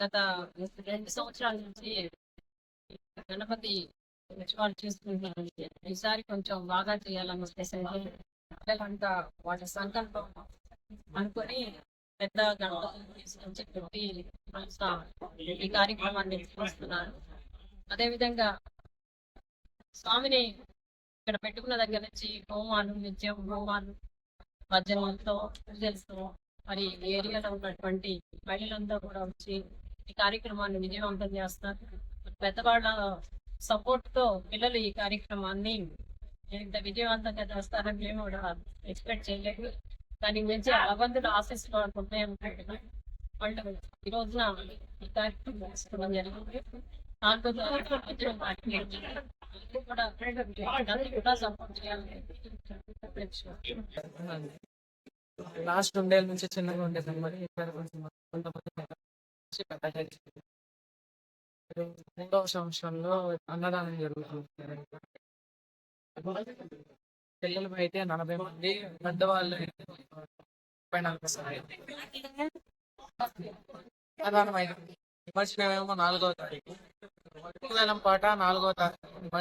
గత రెండు సంవత్సరాల నుంచి గణపతి వాళ్ళు చేసుకుంటున్నాను ఈసారి కొంచెం బాగా చేయాలని ఉద్దేశంతో పిల్లలంతా వాళ్ళ సంకల్పం అనుకొని పెద్ద గణపతి తీసుకొచ్చి పెట్టి ఈ కార్యక్రమాన్ని నిర్వహిస్తున్నారు అదేవిధంగా స్వామిని ఇక్కడ పెట్టుకున్న దగ్గర నుంచి హోమాలు నిత్యం హోమాలు భజనలతో పూజలతో మరి ఏరియాలో ఉన్నటువంటి మహిళలంతా కూడా వచ్చి ఈ కార్యక్రమాన్ని విజయవంతం చేస్తారు. పెద్దవాళ్ళ సపోర్ట్తో పిల్లలు ఈ కార్యక్రమాన్ని ఇంత విజయవంతంగా చేస్తారని మేము కూడా ఎక్స్పెక్ట్ చేయలేదు. దానికి మించి అలబందులు ఆశిస్తూ ఉంటాయి అనుకుంటున్నాం వాళ్ళు ఈ రోజున ఈ కార్యక్రమం చేసుకోవడం జరిగింది. దాంతో కూడా కూడా సపోర్ట్ చేయాలని లాస్ట్ రెండేళ్ళ నుంచి చిన్నగా ఉండేది మరి ఇక్కడ కొంతమంది నుంచి పెద్దగా మూడవ సంవత్సరంలో అన్నదానం జరుగుతుంది. పిల్లలు అయితే నలభై మంది పెద్దవాళ్ళు ముప్పై నలభై మంది. అన్నదానం అయింది విమర్శనమేమో నాలుగో తారీఖు. పాట నాలుగో తారీఖు.